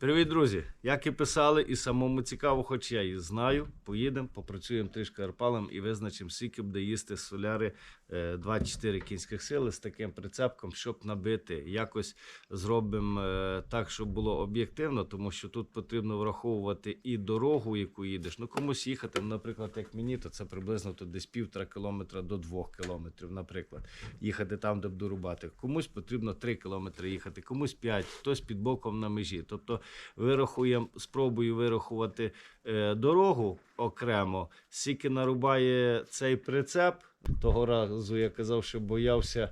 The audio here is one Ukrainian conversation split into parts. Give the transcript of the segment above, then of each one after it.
Привіт, друзі! Як і писали, і самому цікаво, хоч я і знаю. Поїдемо, попрацюємо трішки арпалом і визначимо, скільки буде їсти соляри е, 24 кінських сили з таким прицепком, щоб набити. Якось зробимо е, так, щоб було об'єктивно, тому що тут потрібно враховувати і дорогу, яку їдеш. Ну комусь їхати, наприклад, як мені, то це приблизно тут десь півтора кілометра до двох кілометрів, наприклад, їхати там, де буду рубати. Комусь потрібно 3 кілометри їхати, комусь 5, хтось під боком на межі. Тобто вирахуємо, спробую вирахувати е, дорогу окремо, скільки нарубає цей прицеп. Того разу я казав, що боявся.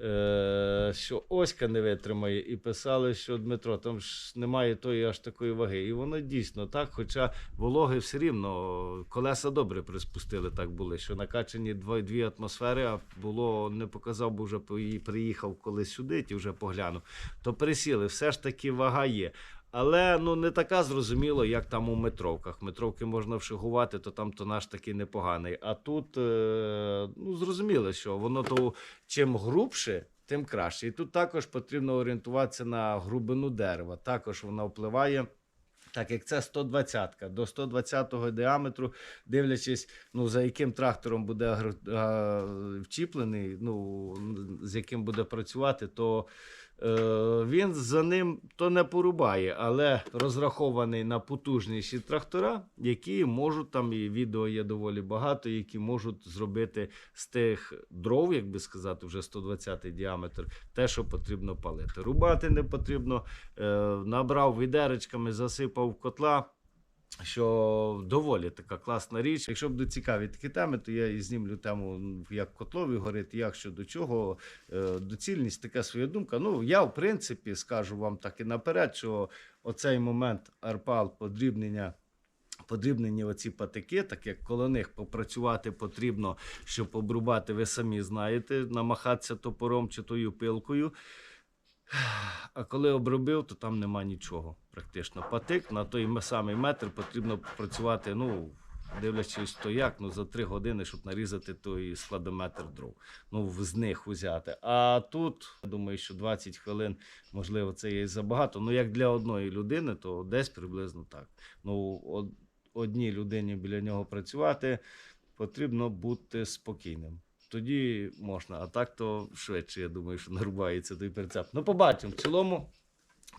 Е, що Оська не витримає, і писали, що Дмитро, там ж немає тої аж такої ваги. І воно дійсно так. Хоча вологи все рівно колеса добре приспустили, так були, що накачані дві атмосфери, а було не показав, бо вже приїхав колись сюди, ті вже поглянув. То присіли, все ж таки вага є. Але ну не така зрозуміло, як там у метровках. Метровки можна вшигувати, то там тонаж такий непоганий. А тут е, ну зрозуміло, що воно то чим грубше, тим краще. І тут також потрібно орієнтуватися на грубину дерева. Також вона впливає. Так як це 120-ка, до 120-го діаметру, дивлячись, ну, за яким трактором буде агро- а, вчіплений, ну, з яким буде працювати, то він за ним то не порубає, але розрахований на потужніші трактора, які можуть, там і відео є доволі багато, які можуть зробити з тих дров, як би сказати, вже 120 діаметр, те, що потрібно палити. Рубати не потрібно, е, набрав відеречками, засипав котла. Що доволі така класна річ. Якщо будуть цікаві такі теми, то я і знімлю тему, як котлові горить, як що до чого, е, доцільність, така своя думка. Ну, я, в принципі, скажу вам так і наперед, що оцей момент арпал, подрібнення. Подрібнені оці патики, так як коло них попрацювати потрібно, щоб обрубати, ви самі знаєте, намахатися топором чи тою пилкою. А коли обробив, то там нема нічого. Практично патик на той самий метр потрібно працювати, ну, дивлячись то як, ну, за три години, щоб нарізати той складометр дров. Ну, з них взяти. А тут, думаю, що 20 хвилин, можливо, це є забагато. Ну, як для одної людини, то десь приблизно так. Ну, одній людині біля нього працювати, потрібно бути спокійним. Тоді можна, а так то швидше, я думаю, що нарубається той прицеп. Ну, побачимо. В цілому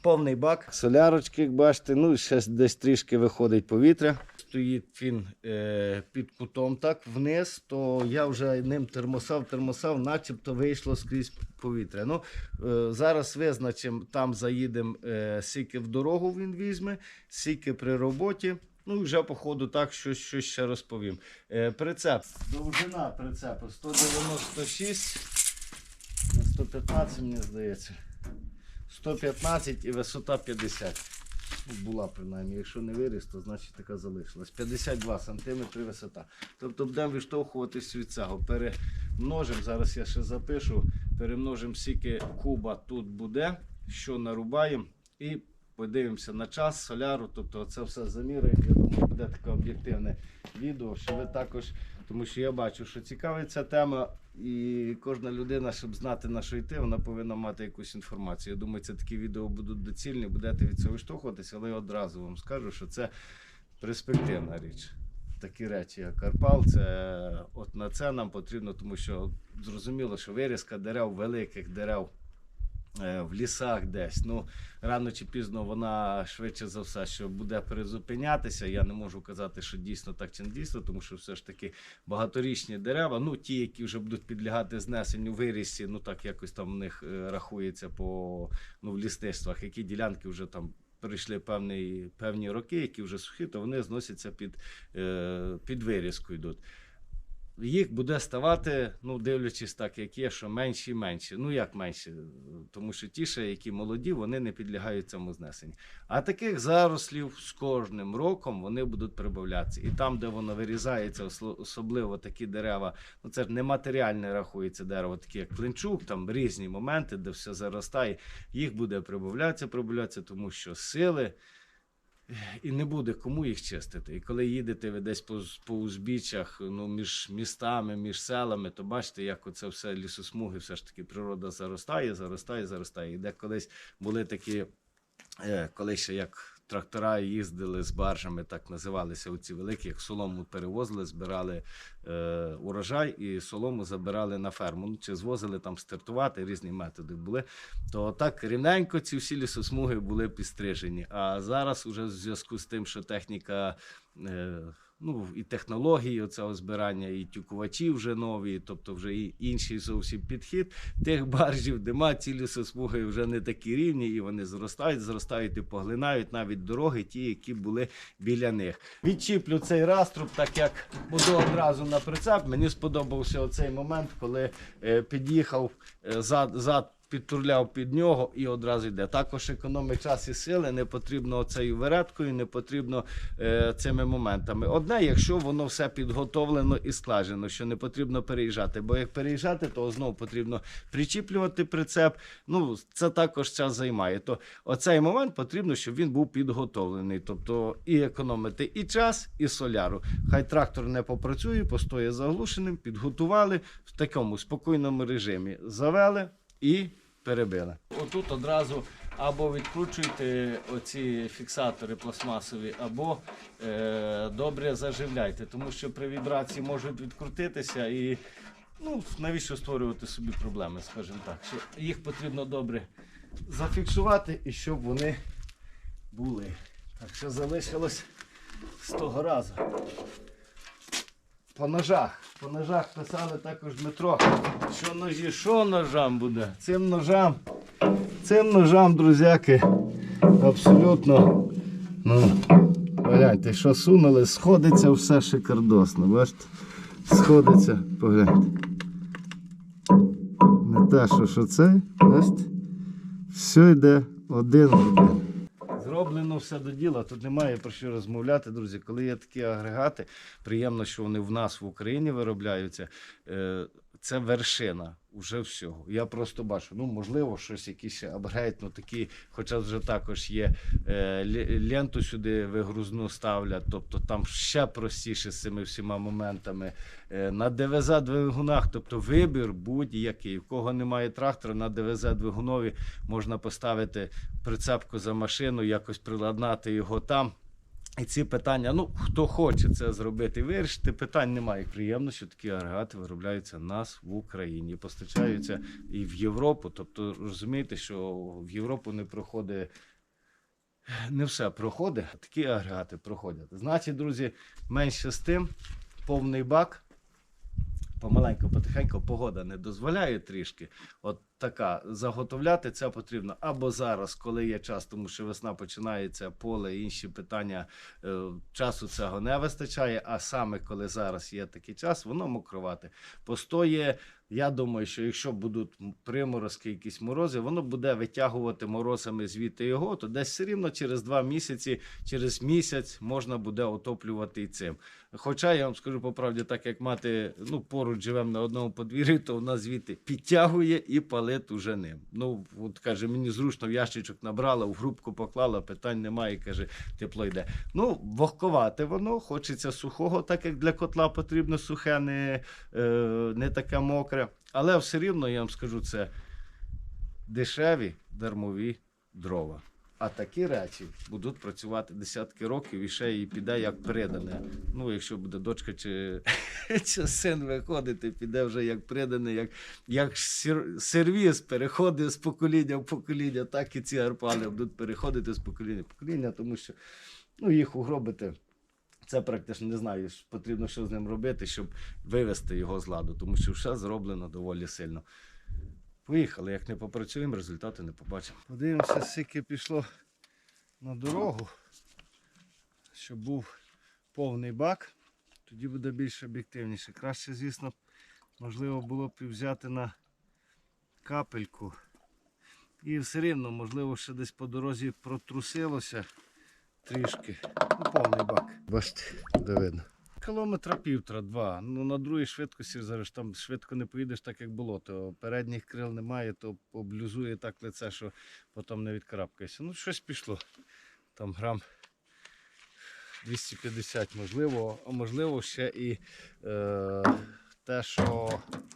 повний бак. Солярочки, як бачите, ну, ще десь трішки виходить повітря. Стоїть він е, під кутом так вниз, то я вже ним термосав, термосав, начебто вийшло скрізь повітря. Ну, е, зараз визначимо, там заїдемо, е, скільки в дорогу він візьме, скільки при роботі. Ну і вже по ходу так щось, щось ще розповім. Е, прицеп. Довжина прицепу 196 на 115, мені здається. 115 і висота 50. Ну, Була принаймні, якщо не виріс, то значить така залишилась. 52 см висота. Тобто будемо відштовхуватись від цього. Перемножимо, зараз я ще запишу, перемножимо скільки куба тут буде, що нарубаємо, і подивимося на час соляру. Тобто це все заміряємо. Я думаю, буде таке об'єктивне відео, що ви також, тому що я бачу, що цікава ця тема, і кожна людина, щоб знати на що йти, вона повинна мати якусь інформацію. Я думаю, це такі відео будуть доцільні, будете від цього відштовхуватися, але я одразу вам скажу, що це перспективна річ. Такі речі, як Карпал, це от на це нам потрібно, тому що зрозуміло, що вирізка дерев, великих дерев в лісах десь. Ну, рано чи пізно вона швидше за все, що буде перезупинятися. Я не можу казати, що дійсно так чи не дійсно, тому що все ж таки багаторічні дерева, ну ті, які вже будуть підлягати знесенню вирісі, ну так якось там в них е, рахується по ну, в лісництвах, які ділянки вже там. Прийшли певні, певні роки, які вже сухі, то вони зносяться під, е, під вирізку йдуть їх буде ставати, ну дивлячись так, як є, що менші і менші. Ну як менші? Тому що ті, ще, які молоді, вони не підлягають цьому знесенню. А таких зарослів з кожним роком вони будуть прибавлятися. І там, де воно вирізається, особливо такі дерева, ну це ж нематеріальне рахується дерево, такі як клинчук, там різні моменти, де все заростає, їх буде прибавлятися, прибавлятися, тому що сили і не буде кому їх чистити. І коли їдете ви десь по, по узбіччях, ну, між містами, між селами, то бачите, як оце все лісосмуги, все ж таки природа заростає, заростає, заростає. І де колись були такі е, коли ще як трактора їздили з баржами, так називалися оці великі, як солому перевозили, збирали е, урожай і солому забирали на ферму. Ну, чи звозили там стартувати, різні методи були. То так рівненько ці всі лісосмуги були підстрижені. А зараз, уже в зв'язку з тим, що техніка. Е, Ну, і технології оцього збирання, і тюкувачі вже нові, тобто вже і інший зовсім підхід тих баржів, нема ці лісосмуги вже не такі рівні, і вони зростають, зростають і поглинають навіть дороги, ті, які були біля них. Відчіплю цей раструб, так як буду одразу на прицеп. Мені сподобався оцей момент, коли е, під'їхав е, зад, зад. Підтурляв під нього і одразу йде. Також економить час і сили, не потрібно цією вереткою, не потрібно е, цими моментами. Одне, якщо воно все підготовлено і складено, що не потрібно переїжджати. Бо як переїжджати, то знову потрібно причіплювати прицеп. Ну, це також час займає. То оцей момент потрібно, щоб він був підготовлений. Тобто і економити і час, і соляру. Хай трактор не попрацює, постоє заглушеним, підготували в такому спокійному режимі. Завели і перебили. Отут одразу або відкручуйте оці фіксатори пластмасові, або е, добре заживляйте, тому що при вібрації можуть відкрутитися і ну, навіщо створювати собі проблеми, скажімо так. Що їх потрібно добре зафіксувати і щоб вони були. Так що залишилось з того разу. По ножах. По ножах писали також Дмитро. Що ножі, що ножам буде? Цим ножам, цим ножам, друзяки, абсолютно. Ну, гляньте, що сунули, сходиться все шикардосно. Бачите? Сходиться, погляньте. Не те, що, що це, бачите? Все йде один в один. Зроблено все до діла, тут немає про що розмовляти, друзі. Коли є такі агрегати, приємно, що вони в нас в Україні виробляються. Е, Це вершина уже всього. Я просто бачу, ну можливо, щось якийсь ще апгрейд, ну такі, хоча вже також є е, ленту сюди вигрузну ставлять, тобто там ще простіше з цими всіма моментами. Е, на ДВЗ двигунах, тобто вибір будь-який. В кого немає трактора, на ДВЗ двигунові можна поставити прицепку за машину, якось приладнати його там. І ці питання, ну хто хоче це зробити, вирішити, питань немає. Приємно, що такі агрегати виробляються нас в Україні, постачаються і в Європу. Тобто розумієте, що в Європу не проходить. Не все проходить, а такі агрегати проходять. Значить, друзі, менше з тим, повний бак. Помаленьку, потихеньку погода не дозволяє трішки. От така заготовляти це потрібно або зараз, коли є час, тому що весна починається, поле, інші питання е, часу цього не вистачає. А саме коли зараз є такий час, воно мокрувати. Постоє. Я думаю, що якщо будуть приморозки, якісь морози, воно буде витягувати морозами звідти його, то десь все рівно через два місяці, через місяць можна буде отоплювати і цим. Хоча я вам скажу по правді, так як мати ну, поруч живемо на одному подвір'ї, то вона звідти підтягує і палить уже ним. Ну, от каже, мені зручно в ящичок набрала, в грубку поклала, питань немає, каже, тепло йде. Ну, вогковате воно, хочеться сухого, так як для котла потрібно сухе, не, е, не таке мокре. Але все рівно я вам скажу, це дешеві дармові дрова. А такі речі будуть працювати десятки років і ще і піде як придане. Ну, якщо буде дочка чи, чи син виходити, піде вже як придане, як, як сер- сервіс переходить з покоління в покоління, так і ці арпани будуть переходити з покоління в покоління, тому що ну, їх угробити. Це практично не знаю, потрібно що з ним робити, щоб вивести його з ладу, тому що все зроблено доволі сильно. Поїхали, як не попрацюємо, результати не побачимо. Подивимося, скільки пішло на дорогу, щоб був повний бак, тоді буде більш об'єктивніше. Краще, звісно, можливо було б взяти на капельку. І все рівно, можливо, ще десь по дорозі протрусилося трішки. Ну, повний бак. Бачите, де видно. Кілометра півтора-два. Ну на другій швидкості зараз там швидко не поїдеш так, як було. То передніх крил немає, то облюзує так лице, що потім не відкрапкаєшся. Ну, щось пішло. Там грам 250, можливо, а можливо, ще і е, те, що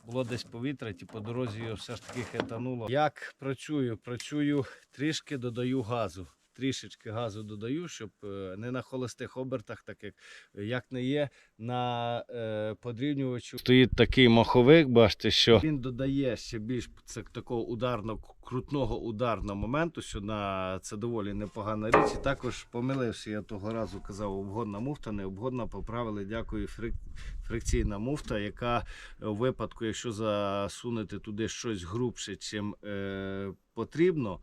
було десь повітря, і по дорозі його все ж таки хитануло. Як працюю? Працюю трішки додаю газу. Трішечки газу додаю, щоб е, не на холостих обертах, так як, як не є на е, подрівнювачу. Стоїть такий маховик, бачите, що він додає ще більш це, такого ударно крутного ударного моменту, що на це доволі непогана річ. І також помилився, я того разу казав, обгодна муфта, не обгодна, поправили. Дякую, фрик, фрикційна муфта, яка у випадку, якщо засунути туди щось грубше, чим е, потрібно,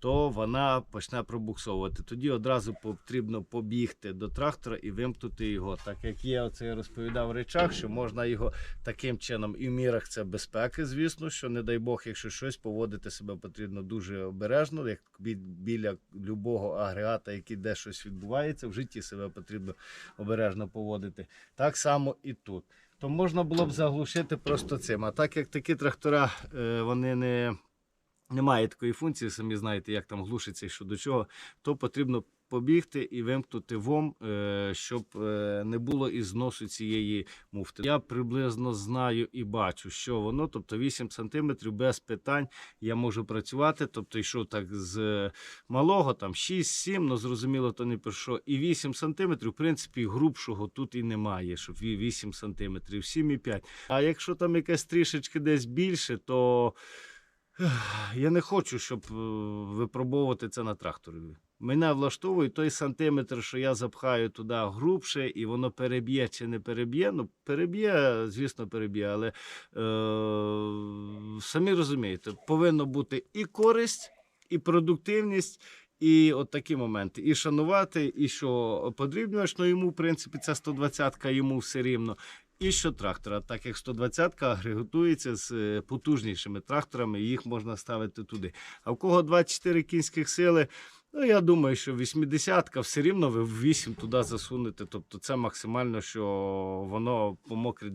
то вона почне пробуксовувати. Тоді одразу потрібно побігти до трактора і вимкнути його. Так як є, оце розповідав в речах, що можна його таким чином і в мірах це безпеки, звісно, що не дай Бог, якщо щось поводити себе потрібно дуже обережно, як бі- біля любого агрегата, який де щось відбувається, в житті себе потрібно обережно поводити. Так само і тут. То можна було б заглушити просто цим. А так як такі трактора, е, вони не немає такої функції, самі знаєте, як там глушиться і що до чого, то потрібно побігти і вимкнути вом, е, щоб е, не було і зносу цієї муфти. Я приблизно знаю і бачу, що воно, тобто 8 см без питань я можу працювати. Тобто йшов так з малого, там 6-7, ну зрозуміло, то не про що. І 8 см, в принципі, грубшого тут і немає, щоб 8 см, 7,5. А якщо там якесь трішечки десь більше, то я не хочу, щоб е, випробовувати це на тракторі. Мене влаштовує той сантиметр, що я запхаю туди грубше, і воно переб'є чи не переб'є. Ну, переб'є, звісно, переб'є, але е, самі розумієте, повинно бути і користь, і продуктивність. І от такі моменти. І шанувати, і що подрібнювач, ну йому, в принципі, це 120-ка, йому все рівно. І що трактора, так як 120-ка агрегатується з е, потужнішими тракторами, їх можна ставити туди. А в кого 24 кінських сили, ну я думаю, що 80-ка все рівно ви в 8 туди засунете. Тобто це максимально, що воно по мокрій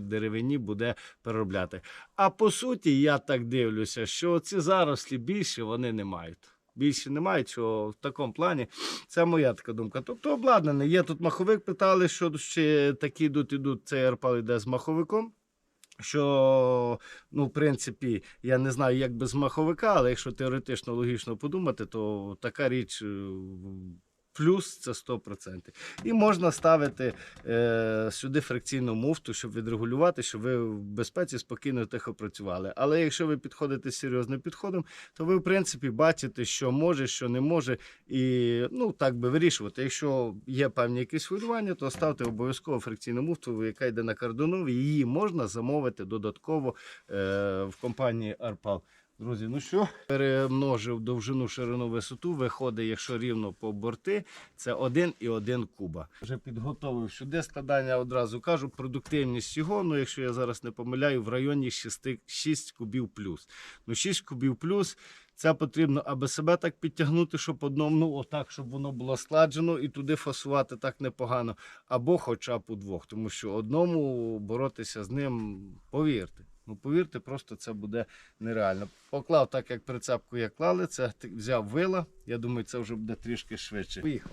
деревині буде переробляти. А по суті, я так дивлюся, що ці зарослі більше вони не мають. Більше немає, що в такому плані. Це моя така думка. Тобто обладнане. Є тут маховик, питали, що ще такі йдуть, ідуть, цей арпал йде з маховиком. Що, ну, в принципі, я не знаю, як без маховика, але якщо теоретично логічно подумати, то така річ е, плюс це 100%. І можна ставити е, сюди фрикційну муфту, щоб відрегулювати, щоб ви в безпеці спокійно тихо працювали. Але якщо ви підходите з серйозним підходом, то ви, в принципі, бачите, що може, що не може, і ну, так би вирішувати. Якщо є певні якісь хвилювання, то ставте обов'язково фрикційну муфту, яка йде на кордонові. Її можна замовити додатково е, в компанії Арпал. Друзі, ну що, перемножив довжину, ширину, висоту, виходить, якщо рівно по борти, це 1,1 куба. Вже підготовив сюди складання, одразу кажу, продуктивність його, ну якщо я зараз не помиляю, в районі 6, 6 кубів плюс. Ну 6 кубів плюс. Це потрібно, аби себе так підтягнути, щоб одному, ну отак, щоб воно було складжено і туди фасувати так непогано, або хоча б у двох, тому що одному боротися з ним, повірте. Ну, повірте, просто це буде нереально. Поклав так, як прицепку як клали, це взяв вила. Я думаю, це вже буде трішки швидше. Поїхав.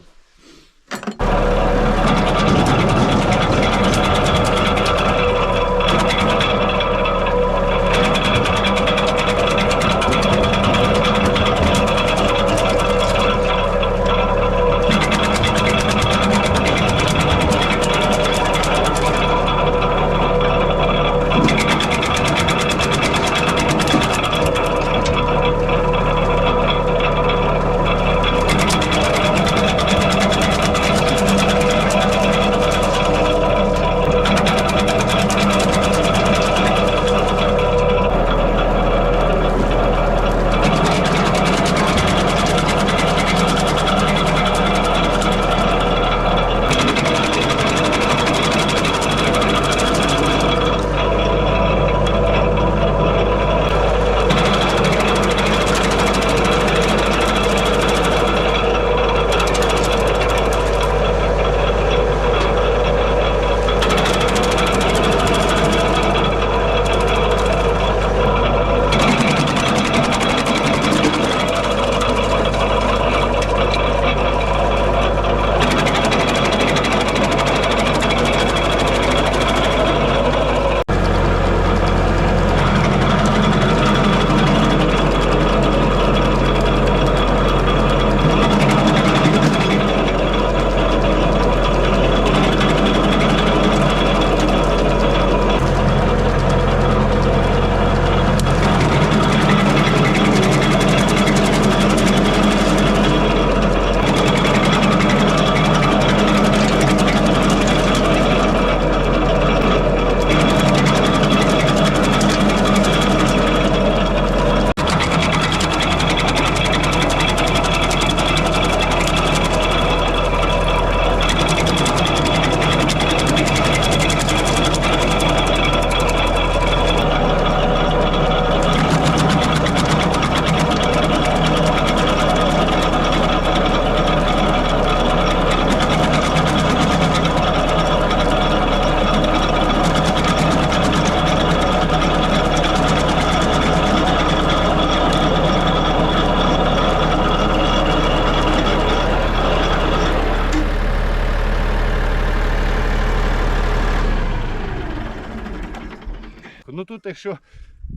Якщо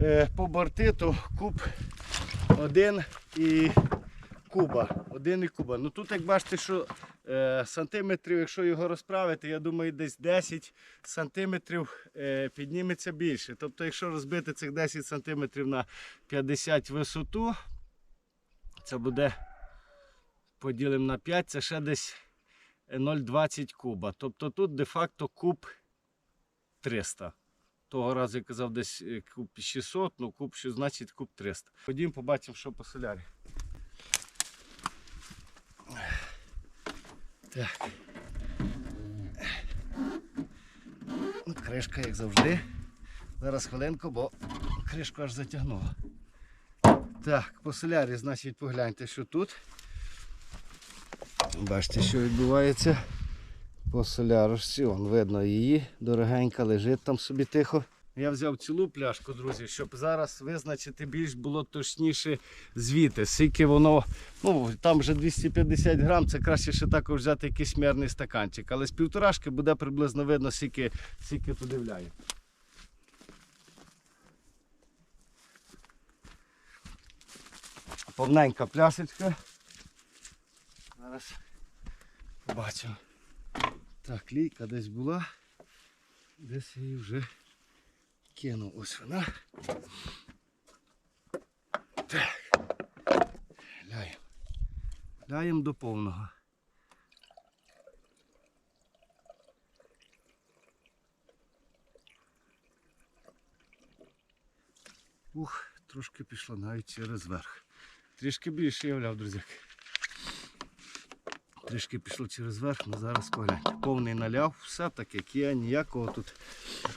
е, по борти, то куб один і куба. Один і куба. Ну тут, як бачите, що е, сантиметрів, якщо його розправити, я думаю, десь 10 сантиметрів е, підніметься більше. Тобто, якщо розбити цих 10 сантиметрів на 50 висоту, це буде поділимо на 5, це ще десь 0,20 куба. Тобто тут де-факто куб 300. Того разу я казав десь е, куб 600, ну куб що значить куб 300. Ходімо, побачимо, що по солярі. Так. Ну, кришка, як завжди. Зараз хвилинку, бо кришку аж затягнула. Так, по солярі, значить, погляньте, що тут. Бачите, що відбувається по солярочці. Вон видно її, дорогенька, лежить там собі тихо. Я взяв цілу пляшку, друзі, щоб зараз визначити більш було точніше звіти. Скільки воно, ну там вже 250 грам, це краще ще також взяти якийсь мірний стаканчик. Але з півторашки буде приблизно видно, скільки, скільки подивляю. Повненька пляшечка. Зараз побачимо. Так, лійка десь була. Десь її вже кинув. Ось вона. Так. Ляємо. Ляємо до повного. Ух, трошки пішло навіть через верх. Трішки більше я вляв, друзяки. Трішки пішло через верх, але зараз погляньте. Повний наляв, все так як є, ніякого тут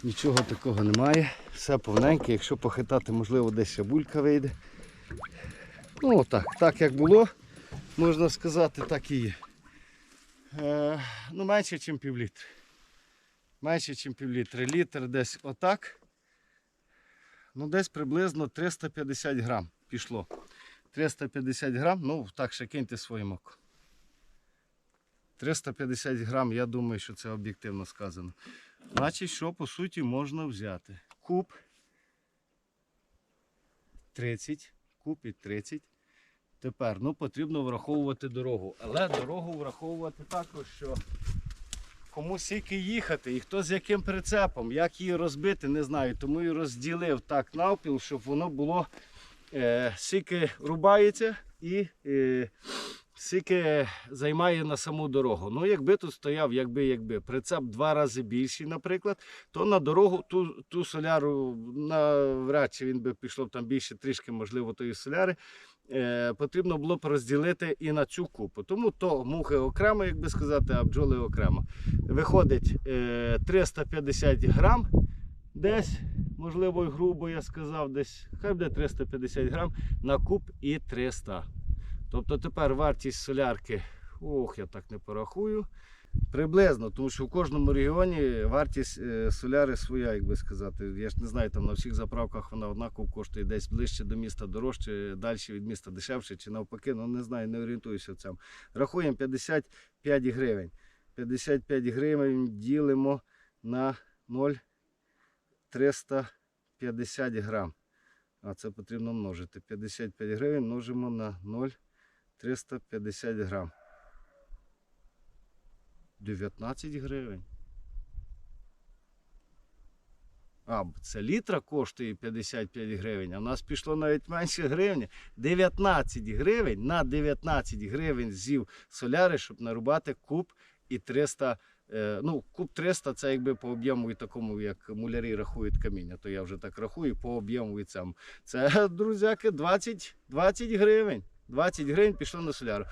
нічого такого немає. Все повненьке, якщо похитати, можливо, десь ще булька вийде. Ну так, так як було, можна сказати, так і є. Е, ну, менше, ніж півлітри. Менше, ніж півлітри. Літр десь отак. Ну, десь приблизно 350 грам пішло. 350 грам, ну так ще киньте своїм оком. 350 грам, я думаю, що це об'єктивно сказано. Значить, що по суті можна взяти? Куб 30, куб і 30. Тепер ну, потрібно враховувати дорогу. Але дорогу враховувати також, що кому скільки їхати і хто з яким прицепом, як її розбити, не знаю. Тому і розділив так навпіл, щоб воно було е, скільки рубається і е, скільки займає на саму дорогу. Ну, якби тут стояв, якби, якби прицеп два рази більший, наприклад, то на дорогу ту, ту соляру навряд чи він би пішов там більше трішки, можливо, тої соляри. Е, потрібно було б розділити і на цю купу. Тому то мухи окремо, як би сказати, а бджоли окремо. Виходить е, 350 грам десь, можливо, грубо я сказав, десь хай буде 350 грам на куб і 300. Тобто тепер вартість солярки, ох, я так не порахую. Приблизно, тому що в кожному регіоні вартість е, соляри своя, як би сказати. Я ж не знаю, там на всіх заправках вона однаково коштує десь ближче до міста дорожче, далі від міста дешевше чи навпаки, ну не знаю, не орієнтуюся в цьому. Рахуємо 55 гривень. 55 гривень ділимо на 0,350 грам. А це потрібно множити. 55 гривень множимо на 0,350 грам. 19 гривень. А, це літра коштує 55 гривень, а в нас пішло навіть менше гривні. 19 гривень на 19 гривень зів соляри, щоб нарубати куб і 300. е, Ну, куб 300 це якби по об'єму і такому, як мулярі рахують каміння, то я вже так рахую по об'єму і цьому. Це, друзяки, 20, 20 гривень. 20 гривень пішло на соляру.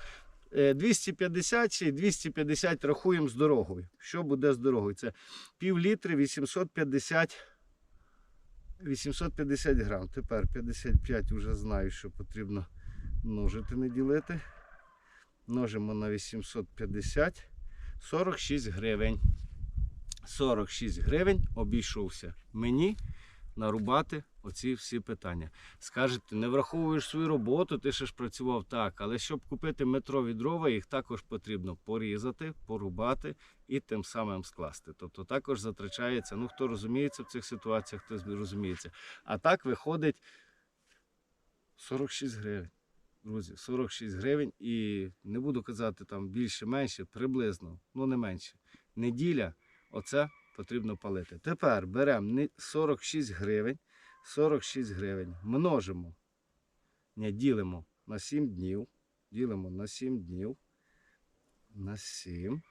Е, 250 чи 250 рахуємо з дорогою. Що буде з дорогою? Це пів літри 850, 850 грам. Тепер 55 вже знаю, що потрібно множити, не ділити. Множимо на 850. 46 гривень. 46 гривень обійшовся мені нарубати оці всі питання. Скажете, не враховуєш свою роботу, ти ще ж працював так. Але щоб купити метрові дрова, їх також потрібно порізати, порубати і тим самим скласти. Тобто також затрачається. Ну хто розуміється в цих ситуаціях, хтось розуміється. А так виходить 46 гривень. Друзі, 46 гривень і не буду казати там більше, менше, приблизно, ну не менше. Неділя, оце потрібно палити. Тепер беремо 46 гривень, 46 гривень, множимо, не, ділимо на 7 днів, ділимо на 7 днів, на 7.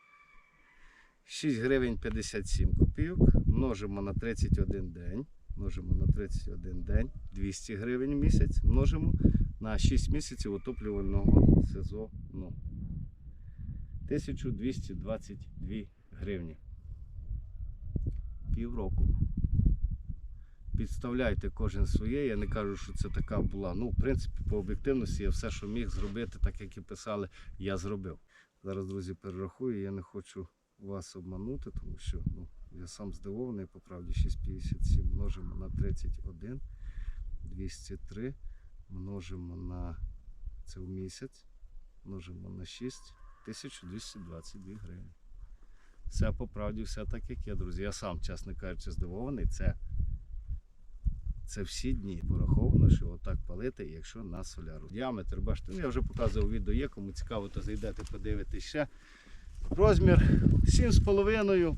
6 гривень 57 копійок, множимо на 31 день, множимо на 31 день, 200 гривень в місяць, множимо на 6 місяців отоплювального сезону. 1222 гривні. Півроку. Підставляйте кожен своє. Я не кажу, що це така була. Ну, в принципі, по об'єктивності я все, що міг зробити, так як і писали, я зробив. Зараз, друзі, перерахую. Я не хочу вас обманути, тому що ну, я сам здивований, по правді 6,57 множимо на 31, 203 множимо на це в місяць, множимо на 6, 1222 гривні. Все по правді, все так, як є, друзі. Я сам, чесно кажучи, здивований. Це, це всі дні пораховано, що отак палити, якщо на соляру. Діаметр, бачите, ну я вже показував відео є, кому цікаво, то зайдете, подивитесь ще. Розмір 7,5.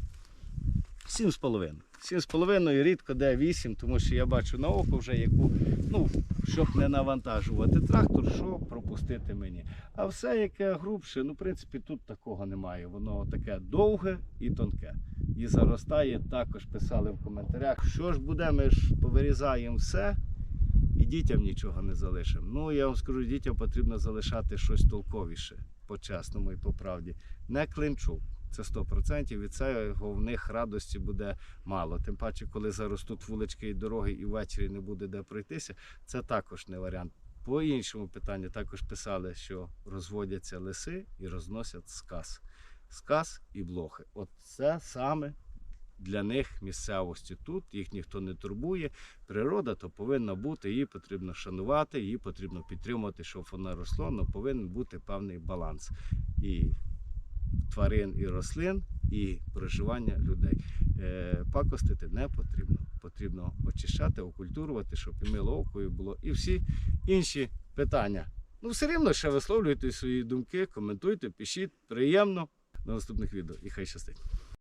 7,5. 7,5 рідко де 8, тому що я бачу на око вже яку, ну, щоб не навантажувати трактор, що пропустити мені. А все, яке грубше, ну, в принципі, тут такого немає. Воно таке довге і тонке. І заростає, також писали в коментарях, що ж буде, ми ж повирізаємо все і дітям нічого не залишимо. Ну, я вам скажу, дітям потрібно залишати щось толковіше, по-чесному і по правді. Не клинчук. Це 100%. Від цього в них радості буде мало. Тим паче, коли заростуть вулички і дороги, і ввечері не буде де пройтися, це також не варіант. По іншому питанню також писали, що розводяться лиси і розносять сказ. Сказ і блохи. От це саме для них місцевості тут, їх ніхто не турбує. Природа то повинна бути, її потрібно шанувати, її потрібно підтримувати, щоб вона росла, але повинен бути певний баланс. І тварин і рослин, і проживання людей. Е, пакостити не потрібно. Потрібно очищати, окультурувати, щоб і мило окою було. І всі інші питання. Ну, все рівно ще висловлюйте свої думки, коментуйте, пишіть. Приємно. До наступних відео і хай щастить.